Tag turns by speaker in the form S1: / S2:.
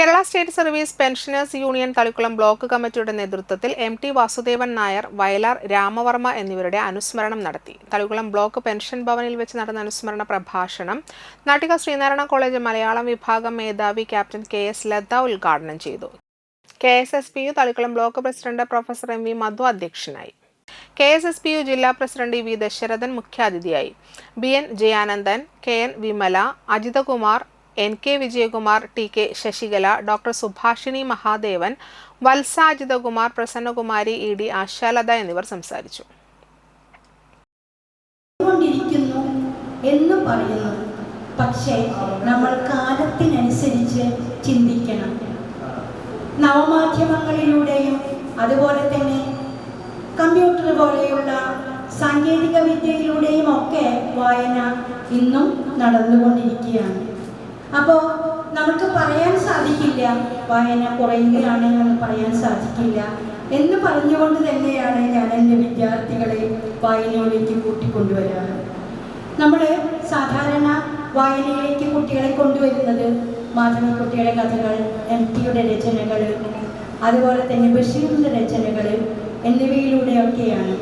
S1: Kerala state service pensioners union Thalikkulam block കമ്മിറ്റിയുടെ നേതൃത്വത്തിൽ M T Vasudevan Nair Vayalar Ramavarma എന്നിവരുടെ അനുസ്മരണം നടത്തി. തളിക്കുളം ബ്ലോക്ക് പെൻഷൻ ഭവനിൽ വെച്ച് നടന്ന അനുസ്മരണ പ്രഭാഷണം നാട്ടിക ശ്രീനാരായണ കോളേജ് മലയാളം വിഭാഗം മേധാവി ക്യാപ്റ്റൻ കെ എസ് ലത ഉദ്ഘാടനം ചെയ്തു. K S S P U Thalikkulam block president professor M V Madhu അധ്യക്ഷനായി. K S S P U ജില്ലാ പ്രസിഡന്റ് വി ദശരഥൻ മുഖ്യാതിഥിയായി. B N Jayanandan K N Vimala Ajithakumar N K Vijayakumar T K Sasikala doctor Subhashini Mahadevan Valsajithakumar Prasannakumari E D Ashalatha എന്നിവർ സംസാരിച്ചു.
S2: എന്ന് പറയുന്നു. പക്ഷേ നമ്മൾ കാലത്തിനനുസരിച്ച് ചിന്തിക്കണം. നവമാധ്യമങ്ങളിലൂടെയും അതുപോലെ തന്നെ കമ്പ്യൂട്ടർ പോലെയുള്ള സാങ്കേതിക വിദ്യയിലൂടെയും ഒക്കെ വായന ഇന്നും നടന്നുകൊണ്ടിരിക്കുകയാണ്. അപ്പോൾ നമുക്ക് പറയാൻ സാധിക്കില്ല വായന കുറയുകയാണ് എന്ന് പറയാൻ സാധിക്കില്ല. എന്ന് പറഞ്ഞുകൊണ്ട് തന്നെയാണ് ഞാൻ എന്റെ വിദ്യാർത്ഥികളെ വായനയിലേക്ക് കൂട്ടിക്കൊണ്ടുവരാറ് നമ്മൾ സാധാരണ വായനയിലേക്ക് കുട്ടികളെ കൊണ്ടുവരുന്നത് മാധവിക്കുട്ടിയുടെ കഥകൾ എം ടിയുടെ രചനകൾ അതുപോലെ തന്നെ ബഷീറിന്റെ രചനകൾ എന്നിവയിലൂടെയൊക്കെയാണ്.